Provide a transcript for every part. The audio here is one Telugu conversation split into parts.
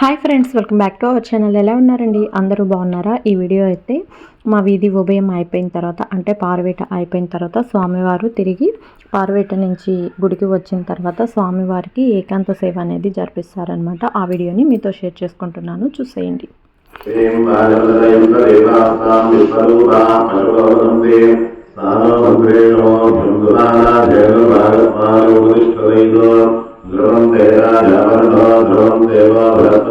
Hi friends welcome back to our channel ఎలా ఉన్నారండి? అందరూ బాగున్నారా? ఈ వీడియో అయితే మా వీధి ఉభయం అయిపోయిన తర్వాత అంటే పార్వేట అయిపోయిన తర్వాత స్వామివారు తిరిగి పార్వేట నుంచి గుడికి వచ్చిన తర్వాత స్వామివారికి ఏకాంత సేవ అనేది జరిపిస్తారనమాట ఆ వీడియోని మీతో షేర్ చేసుకుంటున్నాను. చూసేయండి. శ్రీం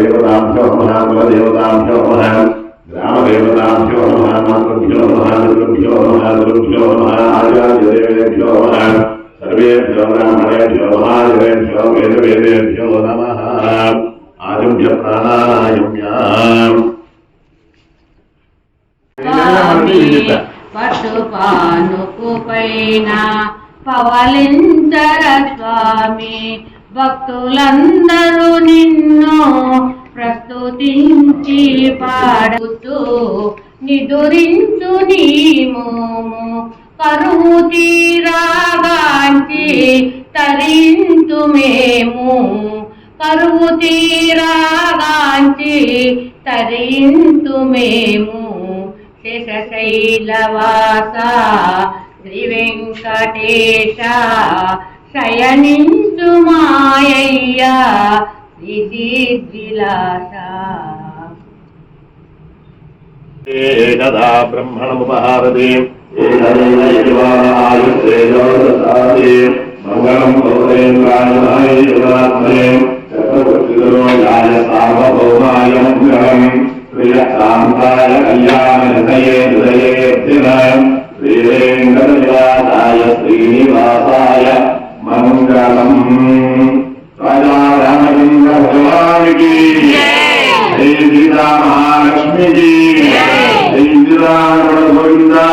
దేవతాభ్యో నమ కులదేవతాభ్యో నమ గ్రామదేవతాభ్యో నమ మాతృభ్యో నమ పితృభ్యో నమ గురుభ్యో నమ ఆచార్యదేవేభ్యో నమ సర్వేభ్యో బ్రాహ్మణేభ్యో మహాదేవేభ్యో వేదవేదేభ్యో పవలించర స్వామి భక్తులందరూ నిన్ను ప్రస్తుతించి పాడుతూ నిదురించు నీము. కరువు తీరాగాంచి తరించు మేము. కరువు తీరాగాంచి తరించు మేము. శేషశైలవాస శ్రీ వెంకటేశ శయనించు विजिद्विलासा ब्रह्मणमुपहारदे मङ्गलं भवतेन्द्राय शिवात्मने चक्रवर्तिरो जाय सार्वभौमाय मङ्गलम् प्रियकान्ताय कल्याणहृदये हृदये महादेवी जय सीता महालक्ष्मी जी जय सीता गोविंदा